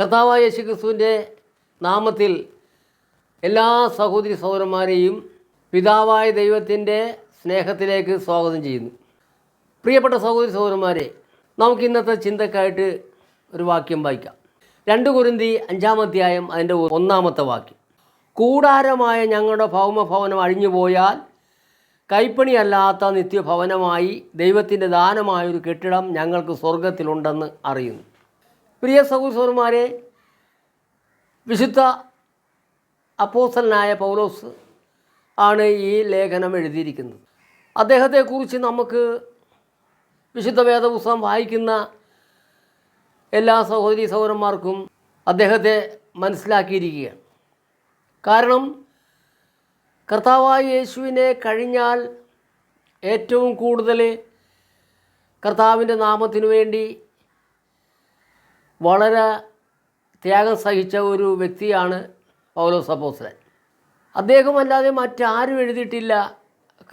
കർത്താവായ യേശു ക്രിസ്തുവിന്റെ നാമത്തിൽ എല്ലാ സഹോദരി സഹോദരന്മാരെയും പിതാവായ ദൈവത്തിന്റെ സ്നേഹത്തിലേക്ക് സ്വാഗതം ചെയ്യുന്നു. പ്രിയപ്പെട്ട സഹോദരി സഹോദരന്മാരെ നമുക്ക് ഇന്നത്തെ ചിന്തക്കായിട്ട് ഒരു വാക്യം വായിക്കാം. രണ്ട് കുരുന്തി അഞ്ചാം അധ്യായം അതിന്റെ ഒന്നാമത്തെ വാക്യം. കൂടാരമായ ഞങ്ങളുടെ ഭൗമഭവനം അഴിഞ്ഞുപോയാൽ കൈപ്പണിയല്ലാത്ത നിത്യഭവനമായി ദൈവത്തിന്റെ ദാനമായൊരു കെട്ടിടം ഞങ്ങൾക്ക് സ്വർഗത്തിലുണ്ടെന്ന് അറിയുന്നു. പ്രിയ സഹോദരന്മാരെ വിശുദ്ധ അപ്പോസലനായ പൗലോസ് ആണ് ഈ ലേഖനം എഴുതിയിരിക്കുന്നത്. അദ്ദേഹത്തെക്കുറിച്ച് നമുക്ക് വിശുദ്ധ വേദപുസ്തകം വായിക്കുന്ന എല്ലാ സഹോദരി സഹോദരന്മാർക്കും അദ്ദേഹത്തെ മനസ്സിലാക്കിയിരിക്കുകയാണ്. കാരണം കർത്താവായ യേശുവിനെ കഴിഞ്ഞാൽ ഏറ്റവും കൂടുതൽ കർത്താവിന്റെ നാമത്തിനു വേണ്ടി വളരെ ത്യാഗം സഹിച്ച ഒരു വ്യക്തിയാണ് പൗലോസ് അപ്പോസ്തലൻ. അദ്ദേഹമല്ലാതെ മറ്റാരും എഴുതിയിട്ടില്ല.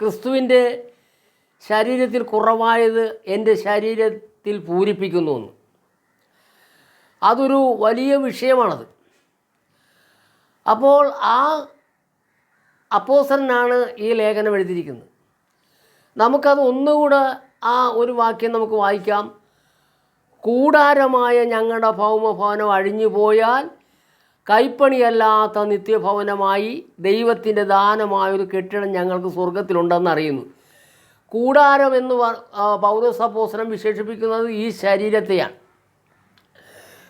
ക്രിസ്തുവിന്റെ ശരീരത്തിൽ കുറവായത് എന്റെ ശരീരത്തിൽ പൂരിപ്പിക്കുന്നു എന്ന്. അതൊരു വലിയ വിഷയമാണത്. അപ്പോൾ ആ അപ്പോസനാണ് ഈ ലേഖനം എഴുതിയിരിക്കുന്നത്. നമുക്കത് ഒന്നുകൂടെ ആ ഒരു വാക്യം നമുക്ക് വായിക്കാം. കൂടാരമായ ഞങ്ങളുടെ ഭൗമഭവനം അഴിഞ്ഞു പോയാൽ കൈപ്പണിയല്ലാത്ത നിത്യഭവനമായി ദൈവത്തിന്റെ ദാനമായൊരു കെട്ടിടം ഞങ്ങൾക്ക് സ്വർഗത്തിലുണ്ടെന്നറിയുന്നു. കൂടാരം എന്ന് പൗരസപ്പോസനം വിശേഷിപ്പിക്കുന്നത് ഈ ശരീരത്തെയാണ്.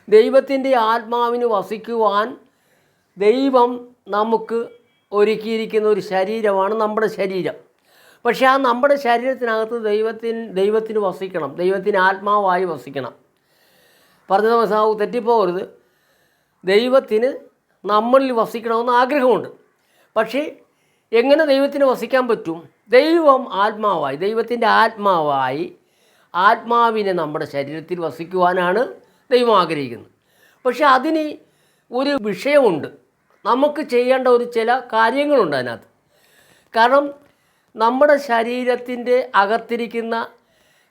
ദൈവത്തിന്റെ ആത്മാവിന് വസിക്കുവാൻ ദൈവം നമുക്ക് ഒരുക്കിയിരിക്കുന്ന ഒരു ശരീരമാണ് നമ്മുടെ ശരീരം. പക്ഷേ ആ നമ്മുടെ ശരീരത്തിനകത്ത് ദൈവത്തിന് ദൈവത്തിന് വസിക്കണം. ദൈവത്തിന് ആത്മാവായി വസിക്കണം. പറഞ്ഞ മനസ്സിലാവും തെറ്റിപ്പോകരുത്. ദൈവത്തിന് നമ്മളിൽ വസിക്കണമെന്ന് ആഗ്രഹമുണ്ട്. പക്ഷേ എങ്ങനെ ദൈവത്തിന് വസിക്കാൻ പറ്റും? ദൈവം ആത്മാവായി ദൈവത്തിന്റെ ആത്മാവായി ആത്മാവിനെ നമ്മുടെ ശരീരത്തിൽ വസിക്കുവാനാണ് ദൈവം ആഗ്രഹിക്കുന്നത്. പക്ഷെ അതിന് ഒരു വിഷയമുണ്ട്. നമുക്ക് ചെയ്യേണ്ട ഒരു ചില കാര്യങ്ങളുണ്ട് അതിനകത്ത്. കാരണം നമ്മുടെ ശരീരത്തിന്റെ അകത്തിരിക്കുന്ന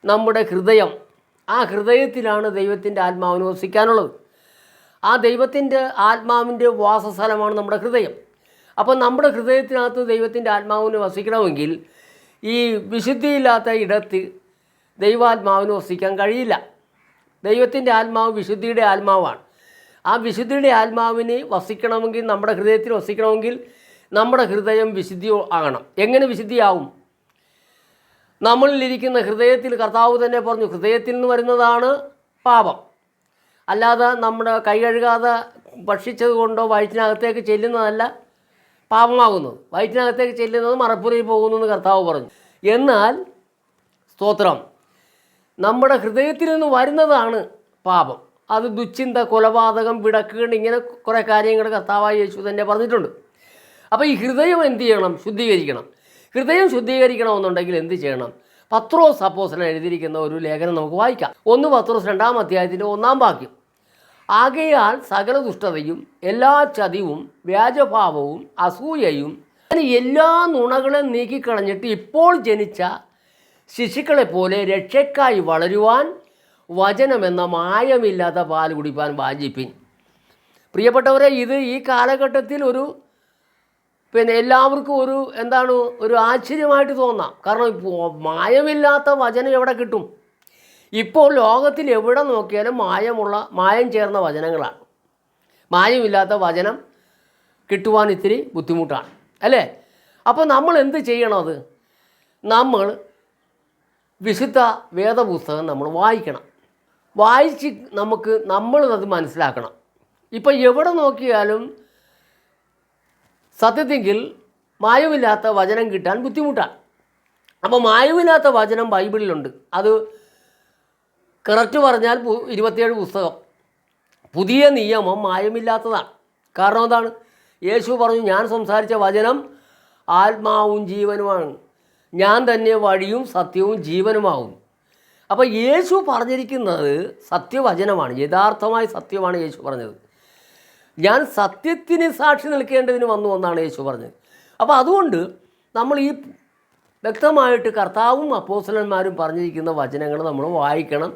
നമ്മുടെ ഹൃദയം ആ ഹൃദയത്തിലാണ് ദൈവത്തിന്റെ ആത്മാവിന് വസിക്കാനുള്ളത്. ആ ദൈവത്തിന്റെ ആത്മാവിന്റെ വാസസ്ഥലമാണ് നമ്മുടെ ഹൃദയം. അപ്പോൾ നമ്മുടെ ഹൃദയത്തിനകത്ത് ദൈവത്തിന്റെ ആത്മാവിന് വസിക്കണമെങ്കിൽ ഈ വിശുദ്ധിയില്ലാത്ത ഇടത്ത് ദൈവാത്മാവിന് വസിക്കാൻ കഴിയില്ല. ദൈവത്തിന്റെ ആത്മാവ് വിശുദ്ധിയുടെ ആത്മാവാണ്. ആ വിശുദ്ധിയുടെ ആത്മാവിന് വസിക്കണമെങ്കിൽ നമ്മുടെ ഹൃദയത്തിൽ വസിക്കണമെങ്കിൽ നമ്മുടെ ഹൃദയം വിശുദ്ധിയോ ആകണം എങ്ങനെ വിശുദ്ധിയാവും? നമ്മളിലിരിക്കുന്ന ഹൃദയത്തിൽ കർത്താവ് തന്നെ പറഞ്ഞു ഹൃദയത്തിൽ നിന്ന് വരുന്നതാണ് പാപം. അല്ലാതെ നമ്മുടെ കൈ കഴുകാതെ ഭക്ഷിച്ചത് കൊണ്ടോ വയറ്റിനകത്തേക്ക് ചെല്ലുന്നതല്ല പാപമാകുന്നത്. വയറ്റിനകത്തേക്ക് ചെല്ലുന്നത് മറപ്പുരയിൽ പോകുന്നു എന്ന് കർത്താവ് പറഞ്ഞു. എന്നാൽ സ്തോത്രം നമ്മുടെ ഹൃദയത്തിൽ നിന്ന് വരുന്നതാണ് പാപം. അത് ദുശ്ചിന്ത കൊലപാതകം വിടക്കുകൾ ഇങ്ങനെ കുറേ കാര്യങ്ങൾ കർത്താവായ യേശു തന്നെ പറഞ്ഞിട്ടുണ്ട്. അപ്പോൾ ഈ ഹൃദയം എന്ത് ചെയ്യണം? ശുദ്ധീകരിക്കണം. ഹൃദയം ശുദ്ധീകരിക്കണമെന്നുണ്ടെങ്കിൽ എന്ത് ചെയ്യണം? പത്രോസ് അപ്പോസന എഴുതിയിരിക്കുന്ന ഒരു ലേഖനം നമുക്ക് വായിക്കാം. ഒന്ന് പത്രോസ് രണ്ടാം അധ്യായത്തിന്റെ ഒന്നാം വാക്യം. ആകയാൽ സകല ദുഷ്ടതയും എല്ലാ ചതിവും വ്യാജഭാവവും അസൂയയും എല്ലാ നുണകളും നീക്കിക്കളഞ്ഞിട്ട് ഇപ്പോൾ ജനിച്ച ശിശുക്കളെ പോലെ രക്ഷയ്ക്കായി വളരുവാൻ വചനമെന്ന മായമില്ലാത്ത പാൽ കുടിപ്പാൻ വാജിപ്പിൻ പ്രിയപ്പെട്ടവരെ ഇത് ഈ കാലഘട്ടത്തിൽ ഒരു പിന്നെ എല്ലാവർക്കും ഒരു എന്താണ് ഒരു ആശ്ചര്യമായിട്ട് തോന്നാം. കാരണം ഇപ്പോൾ മായമില്ലാത്ത വചനം എവിടെ കിട്ടും? ഇപ്പോൾ ലോകത്തിൽ എവിടെ നോക്കിയാലും മായമുള്ള മായം ചേർന്ന വചനങ്ങളാണ്. മായമില്ലാത്ത വചനം കിട്ടുവാൻ ഇത്തിരി ബുദ്ധിമുട്ടാണ്. അല്ലേ? അപ്പോൾ നമ്മൾ എന്ത് ചെയ്യണം അത്? നമ്മൾ വിശുദ്ധ വേദപുസ്തകം നമ്മൾ വായിക്കണം. വായിച്ച് നമുക്ക് നമ്മളത് മനസ്സിലാക്കണം. ഇപ്പോൾ എവിടെ നോക്കിയാലും സത്യത്തെങ്കിൽ മായവില്ലാത്ത വചനം കിട്ടാൻ ബുദ്ധിമുട്ടാണ്. അപ്പോൾ മായവില്ലാത്ത വചനം ബൈബിളിലുണ്ട്. അത് കറക്റ്റ് പറഞ്ഞാൽ ഇരുപത്തിയേഴ് പുസ്തകം. പുതിയ നിയമം മായമില്ലാത്തതാണ്. കാരണം എന്താണ്? യേശു പറഞ്ഞു ഞാൻ സംസാരിച്ച വചനം ആത്മാവും ജീവനുമാണ്. ഞാൻ തന്നെ വഴിയും സത്യവും ജീവനുമാകും അപ്പോൾ യേശു പറഞ്ഞിരിക്കുന്നത് സത്യവചനമാണ്. യഥാർത്ഥമായ സത്യമാണ് യേശു പറഞ്ഞത്. ഞാൻ സത്യത്തിന് സാക്ഷി നിൽക്കേണ്ടതിന് വന്നു എന്നാണ് യേശു പറഞ്ഞത്. അപ്പോൾ അതുകൊണ്ട് നമ്മൾ ഈ വ്യക്തമായിട്ട് കർത്താവും അപ്പോസലന്മാരും പറഞ്ഞിരിക്കുന്ന വചനങ്ങൾ നമ്മൾ വായിക്കണം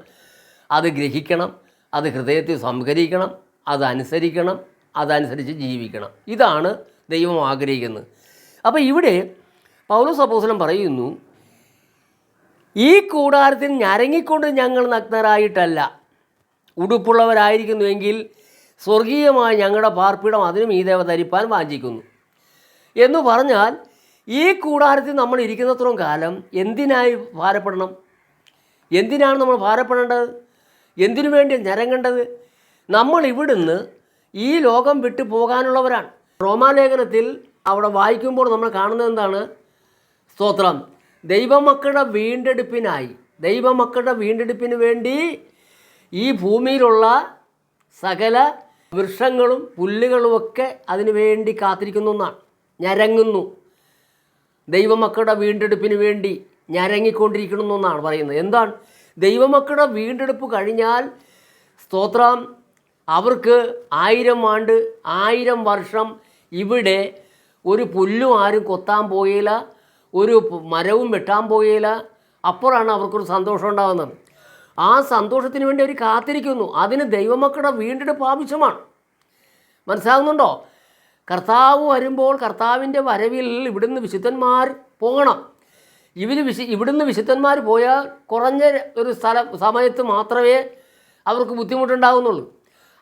അത് ഗ്രഹിക്കണം അത് ഹൃദയത്തിൽ സംഹരിക്കണം അതനുസരിക്കണം അതനുസരിച്ച് ജീവിക്കണം. ഇതാണ് ദൈവം ആഗ്രഹിക്കുന്നത്. അപ്പോൾ ഇവിടെ പൗലോസ് അപ്പോസലം പറയുന്നു ഈ കൂടാരത്തിൽ ഞരങ്ങിക്കൊണ്ട് ഞങ്ങൾ നഗ്നരായിട്ടല്ല. ഉടുപ്പുള്ളവരായിരിക്കുന്നുവെങ്കിൽ സ്വർഗീയമായ ഞങ്ങളുടെ പാർപ്പിടം അതിനും ഈ ദേവ ധരിപ്പാൻ വാഞ്ചിക്കുന്നു. എന്ന് പറഞ്ഞാൽ ഈ കൂടാരത്തിൽ നമ്മൾ ഇരിക്കുന്നത്രയും കാലം എന്തിനായി ഭാരപ്പെടണം? എന്തിനാണ് നമ്മൾ ഭാരപ്പെടേണ്ടത്? എന്തിനു വേണ്ടി ഞരങ്ങേണ്ടത് നമ്മൾ ഇവിടുന്ന് ഈ ലോകം വിട്ടു പോകാനുള്ളവരാണ്. റോമാലേഖനത്തിൽ അവിടെ വായിക്കുമ്പോൾ നമ്മൾ കാണുന്നത് എന്താണ്? സ്തോത്രം. ദൈവമക്കളുടെ വീണ്ടെടുപ്പിനായി ദൈവമക്കളുടെ വീണ്ടെടുപ്പിന് വേണ്ടി ഈ ഭൂമിയിലുള്ള സകല വൃക്ഷങ്ങളും പുല്ലുകളുമൊക്കെ അതിനു വേണ്ടി കാത്തിരിക്കുന്നു എന്നാണ് ഞരങ്ങുന്നു. ദൈവമക്കളുടെ വീണ്ടെടുപ്പിന് വേണ്ടി ഞരങ്ങിക്കൊണ്ടിരിക്കണം എന്നാണ് പറയുന്നത്. എന്താണ്? ദൈവമക്കളുടെ വീണ്ടെടുപ്പ് കഴിഞ്ഞാൽ സ്തോത്രം അവർക്ക് ആയിരം ആണ്ട് ആയിരം വർഷം ഇവിടെ ഒരു പുല്ലും ആരും കൊത്താൻ പോയില്ല ഒരു മരവും വെട്ടാൻ പോയില്ല അപ്പോഴാണ് അവർക്കൊരു സന്തോഷം ഉണ്ടാകുന്നത്. ആ സന്തോഷത്തിന് വേണ്ടി അവർ കാത്തിരിക്കുന്നു. അതിന് ദൈവമക്കളുടെ വീണ്ടെടുപ്പ് ആവശ്യമാണ്. മനസ്സിലാകുന്നുണ്ടോ കർത്താവ് വരുമ്പോൾ കർത്താവിന്റെ വരവിൽ ഇവിടുന്ന് വിശുദ്ധന്മാർ പോകണം. ഇവർ വിശു ഇവിടുന്ന് വിശുദ്ധന്മാർ പോയാൽ കുറഞ്ഞ ഒരു സ്ഥലം സമയത്ത് മാത്രമേ അവർക്ക് ബുദ്ധിമുട്ടുണ്ടാകുന്നുള്ളൂ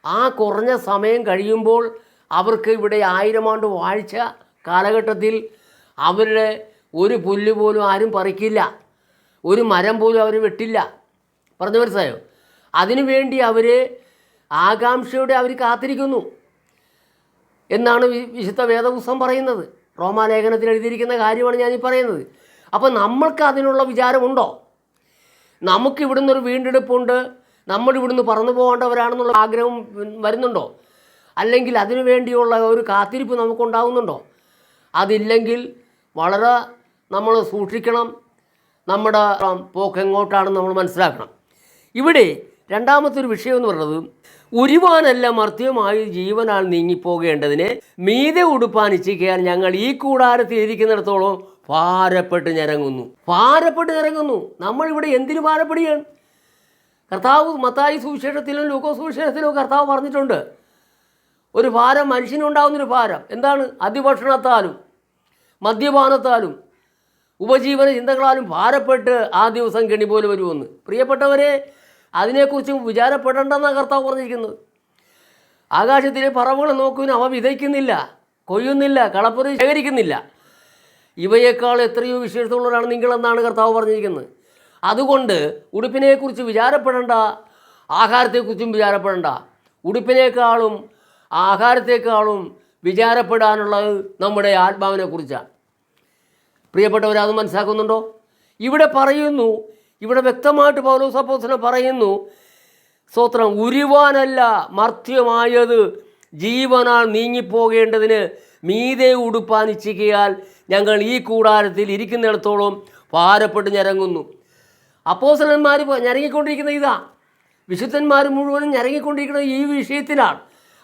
ആ കുറഞ്ഞ സമയം കഴിയുമ്പോൾ അവർക്ക് ഇവിടെ ആയിരം ആണ്ട് വാഴ്ച കാലഘട്ടത്തിൽ അവരുടെ ഒരു പുല്ല് പോലും ആരും പറിക്കില്ല. ഒരു മരം പോലും അവർ വെട്ടില്ല. പറഞ്ഞു മനസ്സിലായോ? അതിനുവേണ്ടി അവർ ആകാംക്ഷയോടെ അവർ കാത്തിരിക്കുന്നു എന്നാണ് വിശുദ്ധ വേദപുസ്തകം പറയുന്നത്. റോമാലേഖനത്തിൽ എഴുതിയിരിക്കുന്ന കാര്യമാണ് ഞാൻ പറയുന്നത്. അപ്പോൾ നമ്മൾക്ക് അതിനുള്ള വിചാരമുണ്ടോ? നമുക്ക് ഇവിടുന്ന് ഒരു വീണ്ടെടുപ്പുണ്ട് നമ്മൾ ഇവിടുന്ന് പറന്നു പോകേണ്ടവരാണെന്നുള്ള ആഗ്രഹം വരുന്നുണ്ടോ? അല്ലെങ്കിൽ അതിനു വേണ്ടിയുള്ള ഒരു കാത്തിരിപ്പ് നമുക്കുണ്ടാകുന്നുണ്ടോ അതില്ലെങ്കിൽ വളരെ നമ്മൾ സൂക്ഷിക്കണം നമ്മുടെ പോക്ക് എങ്ങോട്ടാണെന്ന് നമ്മൾ മനസ്സിലാക്കണം. ഇവിടെ രണ്ടാമത്തെ ഒരു വിഷയം എന്ന് പറയുന്നത് ഉരുവാനല്ല മർത്യമായി ജീവനാൽ നീങ്ങിപ്പോകേണ്ടതിന് മീതെ ഉടുപ്പാൻ ഇച്ഛിക്കാൻ ഞങ്ങൾ ഈ കൂടാരത്തിൽ ഇരിക്കുന്നിടത്തോളം ഭാരപ്പെട്ട് ഞരങ്ങുന്നു. ഭാരപ്പെട്ട് ഞരങ്ങുന്നു. നമ്മൾ ഇവിടെ എന്തിനു ഭാരപ്പെടുകയാണ്? കർത്താവ് മത്തായി സുവിശേഷത്തിലും ലൂക്കോ സുവിശേഷത്തിലും കർത്താവ് പറഞ്ഞിട്ടുണ്ട്. ഒരു ഭാരം മനുഷ്യനുണ്ടാകുന്നൊരു ഭാരം. എന്താണ്? അതിഭക്ഷണത്താലും മദ്യപാനത്താലും ഉപജീവന ചിന്തകളാലും ഭാരപ്പെട്ട് ആ ദിവസം കെണി പോലെ വരുമെന്ന്. പ്രിയപ്പെട്ടവരെ അതിനെക്കുറിച്ച് വിചാരപ്പെടേണ്ടെന്നാണ് കർത്താവ് പറഞ്ഞിരിക്കുന്നത്. ആകാശത്തിലെ പറവുകൾ നോക്കുവിന് അവ വിതയ്ക്കുന്നില്ല കൊയ്യുന്നില്ല കളപ്പുറി ശേഖരിക്കുന്നില്ല. ഇവയേക്കാൾ എത്രയോ വിശേഷതയുള്ളവരാണ് നിങ്ങളെന്നാണ് കർത്താവ് പറഞ്ഞിരിക്കുന്നത്. അതുകൊണ്ട് ഉടുപ്പിനെക്കുറിച്ച് വിചാരപ്പെടേണ്ട ആഹാരത്തെക്കുറിച്ചും വിചാരപ്പെടേണ്ട. ഉടുപ്പിനേക്കാളും ആഹാരത്തെക്കാളും വിചാരപ്പെടാനുള്ളത് നമ്മുടെ ആത്മാവിനെ കുറിച്ചാണ് പ്രിയപ്പെട്ടവരത് മനസ്സിലാക്കുന്നുണ്ടോ? ഇവിടെ പറയുന്നു ഇവിടെ വ്യക്തമായിട്ട് പൗലോസ് അപ്പോസിനെ പറയുന്നു സ്തോത്രം ഉരുവാനല്ല മർത്യമായത് ജീവനാൽ നീങ്ങിപ്പോകേണ്ടതിന് മീതെ ഉടുപ്പാൻ ഇച്ഛിക്കയാൽ ഞങ്ങൾ ഈ കൂടാരത്തിൽ ഇരിക്കുന്നിടത്തോളം ഭാരപ്പെട്ട് ഞരങ്ങുന്നു. അപ്പോസലന്മാർ ഞരങ്ങിക്കൊണ്ടിരിക്കുന്ന ഇതാ. വിശുദ്ധന്മാർ മുഴുവനും ഞരങ്ങിക്കൊണ്ടിരിക്കുന്നത് ഈ വിഷയത്തിലാണ്.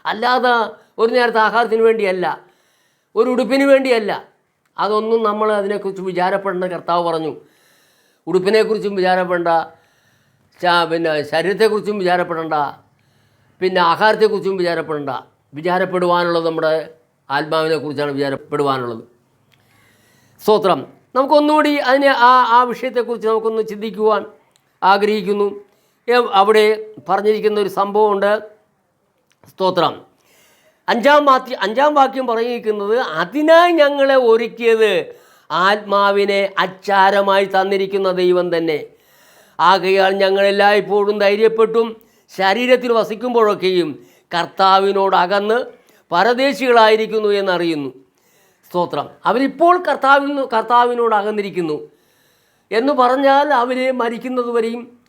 അല്ലാതെ ഒരു നേരത്തെ ആഹാരത്തിന് വേണ്ടിയല്ല ഒരു ഉടുപ്പിന് വേണ്ടിയല്ല. അതൊന്നും നമ്മൾ അതിനെക്കുറിച്ച് വിചാരപ്പെടേണ്ട കർത്താവ് പറഞ്ഞു. ഉടുപ്പിനെക്കുറിച്ചും വിചാരപ്പെടേണ്ട. പിന്നെ ശരീരത്തെക്കുറിച്ചും വിചാരപ്പെടേണ്ട. പിന്നെ ആഹാരത്തെക്കുറിച്ചും വിചാരപ്പെടേണ്ട. വിചാരപ്പെടുവാനുള്ളത് നമ്മുടെ ആത്മാവിനെക്കുറിച്ചാണ് വിചാരപ്പെടുവാനുള്ളത്. സ്തോത്രം. നമുക്കൊന്നുകൂടി അതിനെ ആ ആ വിഷയത്തെക്കുറിച്ച് നമുക്കൊന്ന് ചിന്തിക്കുവാൻ ആഗ്രഹിക്കുന്നു. അവിടെ പറഞ്ഞിരിക്കുന്ന ഒരു സംഭവമുണ്ട്. സ്തോത്രം. അഞ്ചാം വാക്യം അഞ്ചാം വാക്യം പറഞ്ഞിരിക്കുന്നത് അതിനായി ഞങ്ങളെ ഒരുക്കിയത് ആത്മാവിനെ അച്ചാരമായി തന്നിരിക്കുന്ന ദൈവം തന്നെ. ആകയാൽ ഞങ്ങളെല്ലായ്പ്പോഴും ധൈര്യപ്പെട്ടും ശരീരത്തിൽ വസിക്കുമ്പോഴൊക്കെയും കർത്താവിനോട് അകന്ന് പരദേശികളായിരിക്കുന്നു എന്നറിയുന്നു. സ്തോത്രം. അവരിപ്പോൾ കർത്താവിന് കർത്താവിനോട് അകന്നിരിക്കുന്നു. എന്ന് പറഞ്ഞാൽ അവർ മരിക്കുന്നതുവരെയും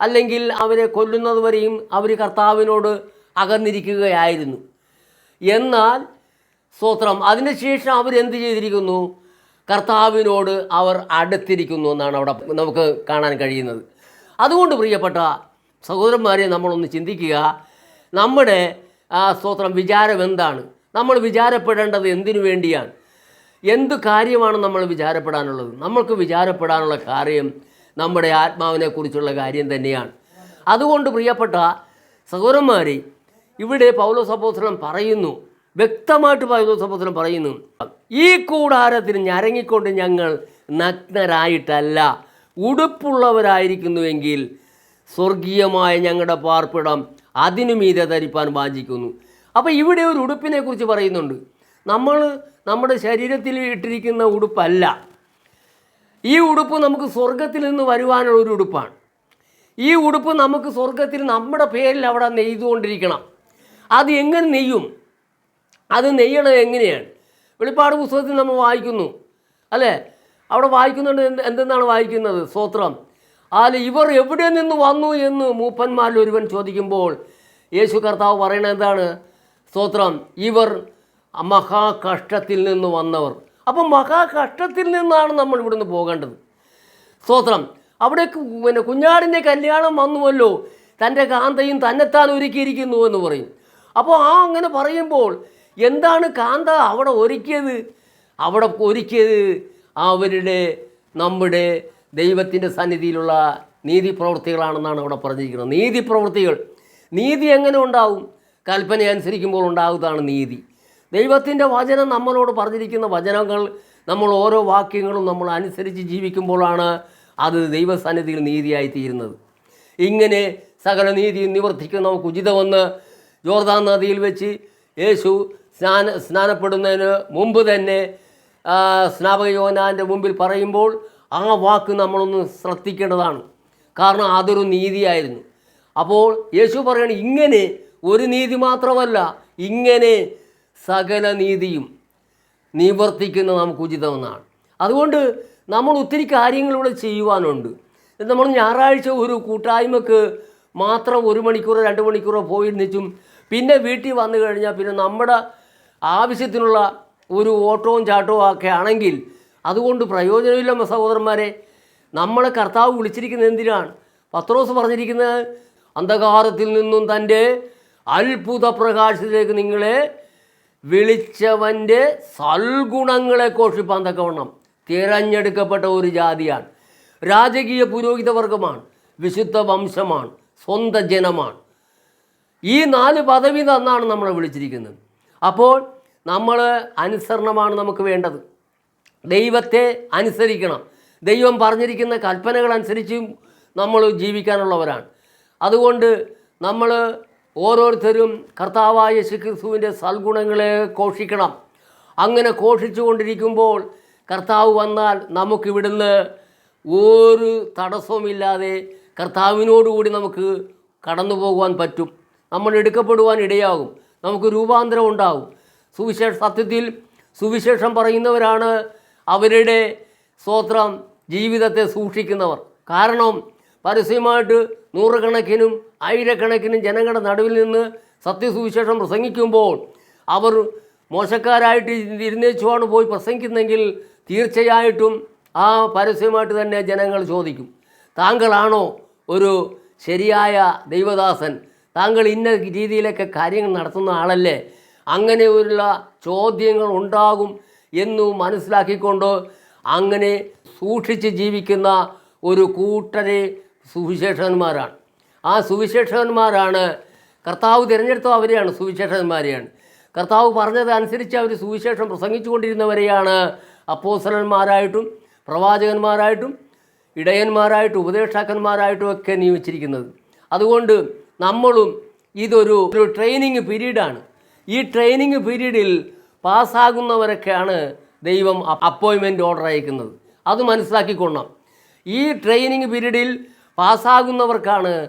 അല്ലെങ്കിൽ അവരെ കൊല്ലുന്നതുവരെയും അവർ കർത്താവിനോട് അകന്നിരിക്കുകയായിരുന്നു. എന്നാൽ സ്തോത്രം അതിനുശേഷം അവരെന്ത് ചെയ്തിരിക്കുന്നു? കർത്താവിനോട് അവർ അടുത്തിരിക്കുന്നു എന്നാണ് അവിടെ നമുക്ക് കാണാൻ കഴിയുന്നത്. അതുകൊണ്ട് പ്രിയപ്പെട്ട സഹോദരന്മാരെ നമ്മളൊന്ന് ചിന്തിക്കുക. നമ്മുടെ ആ സ്തോത്രം വിചാരം എന്താണ്? നമ്മൾ വിചാരപ്പെടേണ്ടത് എന്തിനു വേണ്ടിയാണ്? എന്ത് കാര്യമാണ് നമ്മൾ വിചാരപ്പെടാനുള്ളത്? നമ്മൾക്ക് വിചാരപ്പെടാനുള്ള കാര്യം നമ്മുടെ ആത്മാവിനെക്കുറിച്ചുള്ള കാര്യം തന്നെയാണ്. അതുകൊണ്ട് പ്രിയപ്പെട്ട സഹോദരന്മാരെ ഇവിടെ പൗലോസ് അപ്പോസ്തലൻ പറയുന്നു വ്യക്തമായിട്ട് പൗലോസ് അപ്പോസ്തലൻ പറയുന്നു ഈ കൂടാരത്തിൽ ഞരങ്ങിക്കൊണ്ട് ഞങ്ങൾ നഗ്നരായിട്ടല്ല ഉടുപ്പുള്ളവരായിരിക്കുന്നുവെങ്കിൽ സ്വർഗീയമായ ഞങ്ങളുടെ പാർപ്പിടം അതിനു മീതെ ധരിപ്പാൻ വാഞ്ചിക്കുന്നു. അപ്പോൾ ഇവിടെ ഒരു ഉടുപ്പിനെ കുറിച്ച് പറയുന്നുണ്ട്. നമ്മൾ നമ്മുടെ ശരീരത്തിൽ ഇട്ടിരിക്കുന്ന ഉടുപ്പല്ല. ഈ ഉടുപ്പ് നമുക്ക് സ്വർഗത്തിൽ നിന്ന് വരുവാനുള്ള ഒരു ഉടുപ്പാണ്. ഈ ഉടുപ്പ് നമുക്ക് സ്വർഗത്തിൽ നമ്മുടെ പേരിൽ അവിടെ നെയ്തുകൊണ്ടിരിക്കണം. അത് എങ്ങനെ നെയ്യും? അത് നെയ്യണത് എങ്ങനെയാണ്? വെളിപ്പാട് പുസ്തകത്തിൽ നമ്മൾ വായിക്കുന്നു. അല്ലേ? അവിടെ വായിക്കുന്നുണ്ട് എന്ത് എന്തെന്നാണ് വായിക്കുന്നത്? സ്തോത്രം. അതിൽ ഇവർ എവിടെ നിന്ന് വന്നു എന്ന് മൂപ്പന്മാരിൽ ഒരുവൻ ചോദിക്കുമ്പോൾ യേശു കർത്താവ് പറയണത് എന്താണ്? സ്തോത്രം. ഇവർ മഹാകഷ്ടത്തിൽ നിന്ന് വന്നവർ. അപ്പം മഹാകഷ്ടത്തിൽ നിന്നാണ് നമ്മൾ ഇവിടുന്ന് പോകേണ്ടത്. സ്തോത്രം. അവിടെ പിന്നെ കുഞ്ഞാടിന്റെ കല്യാണം വന്നുവല്ലോ. തന്റെ കാന്തയും തന്നെത്താൻ ഒരുക്കിയിരിക്കുന്നു എന്ന് പറയും. അപ്പോൾ ആ അങ്ങനെ പറയുമ്പോൾ എന്താണ് കാന്ത അവിടെ ഒരുക്കിയത്? അവിടെ ഒരുക്കിയത് അവരുടെ നമ്മുടെ ദൈവത്തിന്റെ സന്നിധിയിലുള്ള നീതി പ്രവൃത്തികളാണെന്നാണ് അവിടെ പറഞ്ഞിരിക്കുന്നത്. നീതി പ്രവൃത്തികൾ നീതി എങ്ങനെ ഉണ്ടാവും? കൽപ്പന അനുസരിക്കുമ്പോൾ ഉണ്ടാകുന്നതാണ് നീതി. ദൈവത്തിന്റെ വചനം നമ്മളോട് പറഞ്ഞിരിക്കുന്ന വചനങ്ങൾ നമ്മൾ ഓരോ വാക്യങ്ങളും നമ്മൾ അനുസരിച്ച് ജീവിക്കുമ്പോഴാണ് അത് ദൈവസന്നിധിയിൽ നീതിയായി തീരുന്നത് ഇങ്ങനെ സകല നീതിയും നിവർത്തിക്കുന്ന നമുക്ക് ഉചിതമെന്ന് ജോർദാൻ നദിയിൽ വെച്ച് യേശു സ്നാന സ്നാനപ്പെടുന്നതിന് മുമ്പ് തന്നെ സ്നാപക യോനാന്റെ മുമ്പിൽ പറയുമ്പോൾ ആ വാക്ക് നമ്മളൊന്ന് ശ്രദ്ധിക്കേണ്ടതാണ്. കാരണം അതൊരു നീതിയായിരുന്നു. അപ്പോൾ യേശു പറയണ ഇങ്ങനെ ഒരു നീതി മാത്രമല്ല ഇങ്ങനെ സകല നീതിയും നിവർത്തിക്കുന്ന നമുക്ക് ഉചിതമെന്നാണ്. അതുകൊണ്ട് നമ്മൾ ഒത്തിരി കാര്യങ്ങളിവിടെ ചെയ്യുവാനുണ്ട്. നമ്മൾ ഞായറാഴ്ച ഒരു കൂട്ടായ്മക്ക് മാത്രം ഒരു മണിക്കൂറോ രണ്ട് മണിക്കൂറോ പോയിരുന്നിച്ചും പിന്നെ വീട്ടിൽ വന്നു കഴിഞ്ഞാൽ പിന്നെ നമ്മുടെ ആവശ്യത്തിനുള്ള ഒരു ഓട്ടവും ചാട്ടവും ഒക്കെ ആണെങ്കിൽ അതുകൊണ്ട് പ്രയോജനമില്ല സഹോദരന്മാരെ. നമ്മളെ കർത്താവ് വിളിച്ചിരിക്കുന്നത് എന്തിനാണ്? പത്രോസ് പറഞ്ഞിരിക്കുന്നത് അന്ധകാരത്തിൽ നിന്നും തന്റെ അത്ഭുത പ്രകാശത്തിലേക്ക് നിങ്ങളെ വിളിച്ചവന്റെ സൽഗുണങ്ങളെ ഘോഷിപ്പാൻ തക്കവണ്ണം തിരഞ്ഞെടുക്കപ്പെട്ട ഒരു ജാതിയാണ്. രാജകീയ പുരോഹിത വർഗമാണ് വിശുദ്ധ വംശമാണ് സ്വന്തം ജനമാണ് ഈ നാല് പദവി തന്നാണ് നമ്മളെ വിളിച്ചിരിക്കുന്നത്. അപ്പോൾ നമ്മൾ അനുസരണമാണ് നമുക്ക് വേണ്ടത്. ദൈവത്തെ അനുസരിക്കണം. ദൈവം പറഞ്ഞിരിക്കുന്ന കൽപ്പനകൾ അനുസരിച്ചും നമ്മൾ ജീവിക്കാനുള്ളവരാണ്. അതുകൊണ്ട് നമ്മൾ ഓരോരുത്തരും കർത്താവായ യേശുക്രിസ്തുവിന്റെ സൽഗുണങ്ങളെ ഘോഷിക്കണം. അങ്ങനെ ഘോഷിച്ചു കൊണ്ടിരിക്കുമ്പോൾ കർത്താവ് വന്നാൽ നമുക്കിവിടുന്ന് ഒരു തടസ്സവുമില്ലാതെ കർത്താവിനോടുകൂടി നമുക്ക് കടന്നു പോകുവാൻ പറ്റും. നമ്മൾ എടുക്കപ്പെടുവാൻ ഇടയാകും. നമുക്ക് രൂപാന്തരം ഉണ്ടാകും. സുവിശേഷ സത്യത്തിൽ സുവിശേഷം പറയുന്നവരാണ് അവരുടെ സ്തോത്രം ജീവിതത്തെ സൂക്ഷിക്കുന്നവർ. കാരണം പരസ്യമായിട്ട് നൂറുകണക്കിനും ആയിരക്കണക്കിനും ജനങ്ങളുടെ നടുവിൽ നിന്ന് സത്യസുവിശേഷം പ്രസംഗിക്കുമ്പോൾ അവർ മോശക്കാരായിട്ട് ഇരുന്നേച്ചുമാണ് പോയി പ്രസംഗിക്കുന്നെങ്കിൽ തീർച്ചയായിട്ടും ആ പരസ്യമായിട്ട് തന്നെ ജനങ്ങൾ ചോദിക്കും. താങ്കളാണോ ഒരു ശരിയായ ദൈവദാസൻ? താങ്കൾ ഇന്ന രീതിയിലൊക്കെ കാര്യങ്ങൾ നടത്തുന്ന ആളല്ലേ? അങ്ങനെയുള്ള ചോദ്യങ്ങൾ ഉണ്ടാകും എന്നു മനസ്സിലാക്കിക്കൊണ്ട് അങ്ങനെ സൂക്ഷിച്ച് ജീവിക്കുന്ന ഒരു കൂട്ടരെ സുവിശേഷകന്മാരാണ്. ആ സുവിശേഷകന്മാരാണ് കർത്താവ് തിരഞ്ഞെടുത്ത അവരെയാണ് സുവിശേഷകന്മാരെയാണ്. കർത്താവ് പറഞ്ഞത് അനുസരിച്ച് അവർ സുവിശേഷം പ്രസംഗിച്ചു കൊണ്ടിരുന്നവരെയാണ് അപ്പോസലന്മാരായിട്ടും പ്രവാചകന്മാരായിട്ടും ഇടയന്മാരായിട്ടും ഉപദേഷ്ടാക്കന്മാരായിട്ടും ഒക്കെ നിയമിച്ചിരിക്കുന്നത്. അതുകൊണ്ട് നമ്മളും ഇതൊരു ഒരു ട്രെയിനിങ് പീരീഡാണ് ഈ ട്രെയിനിങ് പീരീഡിൽ പാസ്സാകുന്നവരൊക്കെയാണ് ദൈവം അപ്പോയിൻമെന്റ് ഓർഡർ അയക്കുന്നത്. അത് മനസ്സിലാക്കിക്കൊള്ളണം. ഈ ട്രെയിനിങ് പീരീഡിൽ പാസ്സാകുന്നവർക്കാണ്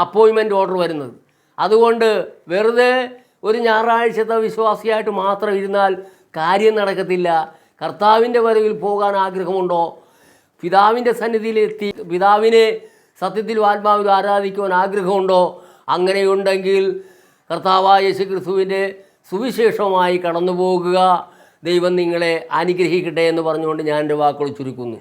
അപ്പോയിൻമെന്റ് ഓർഡർ വരുന്നത്. അതുകൊണ്ട് വെറുതെ ഒരു ഞായറാഴ്ചത്തെ വിശ്വാസിയായിട്ട് മാത്രം ഇരുന്നാൽ കാര്യം നടക്കത്തില്ല. കർത്താവിന്റെ വരവിൽ പോകാൻ ആഗ്രഹമുണ്ടോ? പിതാവിന്റെ സന്നിധിയിലെത്തി പിതാവിനെ സത്യത്തിലും ആത്മാവിലും ആരാധിക്കുവാൻ ആഗ്രഹമുണ്ടോ? അങ്ങനെയുണ്ടെങ്കിൽ കർത്താവായ യേശു ക്രിസ്തുവിന്റെ സുവിശേഷമായി കടന്നു പോകുക ദൈവം നിങ്ങളെ അനുഗ്രഹിക്കട്ടെ എന്ന് പറഞ്ഞുകൊണ്ട് ഞാൻ എന്റെ വാക്കുകൾ ചുരുക്കുന്നു.